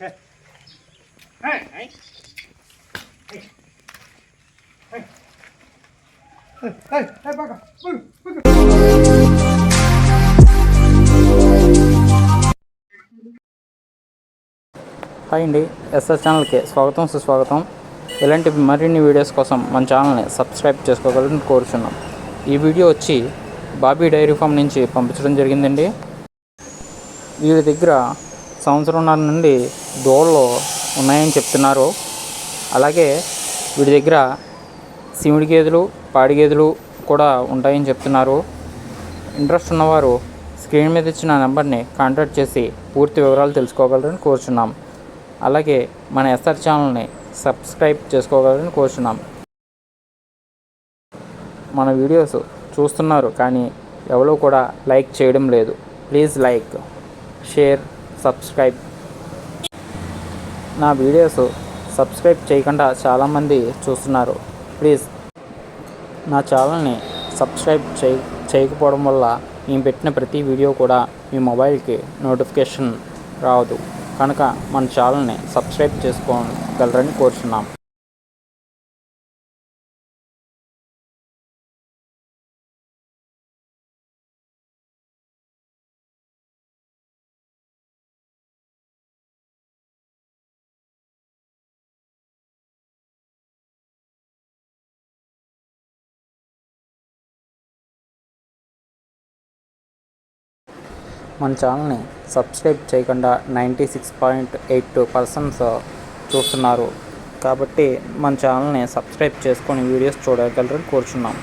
Hi అండి SS ఛానల్కి స్వాగతం సుస్వాగతం. ఇలాంటి మరిన్ని వీడియోస్ కోసం మన ఛానల్ని సబ్స్క్రైబ్ చేసుకోగలని కోరుచున్నాం. ఈ వీడియో వచ్చి బాబీ డైరీ ఫామ్ నుంచి పంపించడం జరిగిందండి. వీడి దగ్గర సంవత్సరంన్నర నుండి దోళ్ళు ఉన్నాయని చెప్తున్నారు. అలాగే వీడి దగ్గర సిమిడి గేదెలు పాడి గేదెలు కూడా ఉంటాయని చెప్తున్నారు. ఇంట్రెస్ట్ ఉన్నవారు స్క్రీన్ మీద ఇచ్చిన నెంబర్ని కాంటాక్ట్ చేసి పూర్తి వివరాలు తెలుసుకోగలరని కోరుచున్నాం. అలాగే మన ఎస్ఆర్ ఛానల్ని సబ్స్క్రైబ్ చేసుకోగలరని కోరుచున్నాం. మన వీడియోస్ చూస్తున్నారు కానీ ఎవరు కూడా లైక్ చేయడం లేదు. Please like share subscribe. నా వీడియోస్ సబ్స్క్రైబ్ చేయకుండా చాలామంది చూస్తున్నారు. ప్లీజ్ నా ఛానల్ని సబ్స్క్రైబ్ చేయ చేయకపోవడం వల్ల నేను పెట్టిన ప్రతి వీడియో కూడా మీ మొబైల్కి నోటిఫికేషన్ రాదు. కనుక మన ఛానల్ని సబ్స్క్రైబ్ చేసుకోగలరని కోరుచున్నాం. మన ఛానల్ని సబ్స్క్రైబ్ చేయకుండా ninety six point eight persons చూస్తున్నారు. కాబట్టి మన ఛానల్ని సబ్స్క్రైబ్ చేసుకొని వీడియోస్ చూడగలరని కోరుచున్నాం.